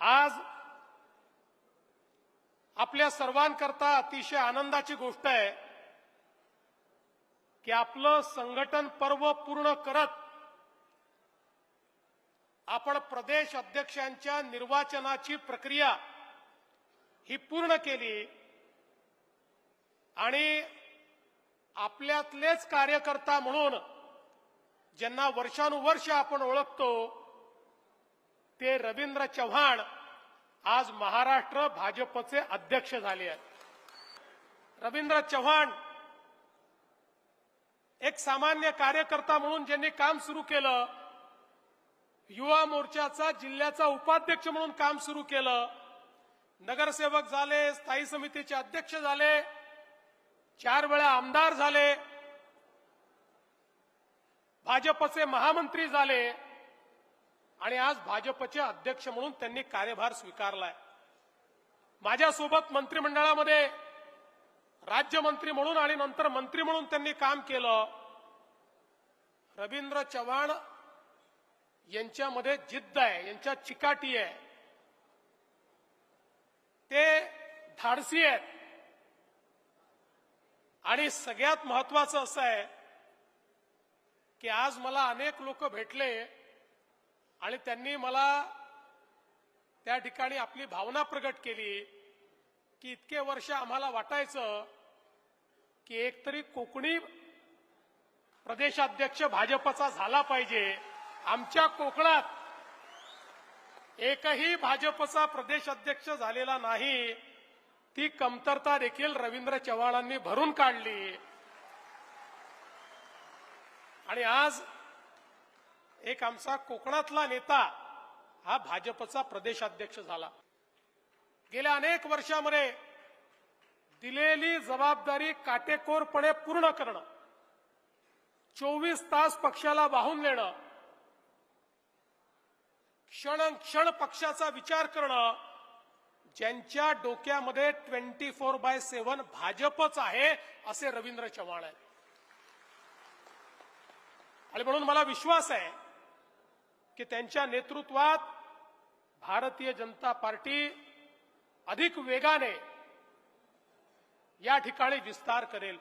आज आपल्या सर्वांकरता अतिशय आनंदाची गोष्ट आहे की आपलं संघटन पर्व पूर्ण करत आपण प्रदेश अध्यक्षांच्या निर्वाचनाची प्रक्रिया ही पूर्ण केली आणि आपल्यातलेच कार्यकर्ता म्हणून ज्यांना वर्षानुवर्ष आपण ओळखतो ते रवींद्र चव्हाण आज महाराष्ट्र भाजपचे अध्यक्ष झाले आहेत. रवींद्र चव्हाण एक सामान्य कार्यकर्ता म्हणून ज्यांनी काम सुरू केलं युवा मोर्चाचा जिल्ह्याचा उपाध्यक्ष म्हणून काम सुरू केलं नगरसेवक झाले स्थायी समितीचे अध्यक्ष झाले चार वेळा आमदार झाले भाजपचे महामंत्री झाले आणि आज भाजपचे अध्यक्ष म्हणून त्यांनी कार्यभार स्वीकारलाय. माझ्यासोबत मंत्रिमंडळामध्ये राज्यमंत्री म्हणून आणि नंतर मंत्री म्हणून त्यांनी काम केलं. रवींद्र चव्हाण यांच्यामध्ये जिद्द आहे यांच्या चिकाटी आहे. ते धाडसी आहेत. आणि सगळ्यात महत्वाचं असं आहे की आज मला अनेक लोक भेटले आणि त्यांनी मला त्या ठिकाणी आपली भावना प्रकट केली की इतके वर्ष आम्हाला वाटायचं की एकतरी कोकणी प्रदेशाध्यक्ष भाजपचा झाला पाहिजे. आमच्या कोकणात एकही भाजपचा प्रदेशाध्यक्ष झालेला नाही. ती कमतरता देखील रवींद्र चव्हाणांनी भरून काढली. आणि आज एक आमचा कोकणातला नेता हा भाजपचा प्रदेशाध्यक्ष झाला. गेल्या अनेक वर्षामध्ये दिलेली जबाबदारी काटेकोरपणे पूर्ण करणं चोवीस तास पक्षाला वाहून नेणं क्षण क्षण पक्षाचा विचार करणं ज्यांच्या डोक्यामध्ये ट्वेंटी फोर बाय सेव्हन भाजपच आहे असे रवींद्र चव्हाण आहेत. आणि म्हणून मला विश्वास आहे की त्यांच्या नेतृत्वात भारतीय जनता पार्टी अधिक वेगाने या ठिकाणी विस्तार करेल.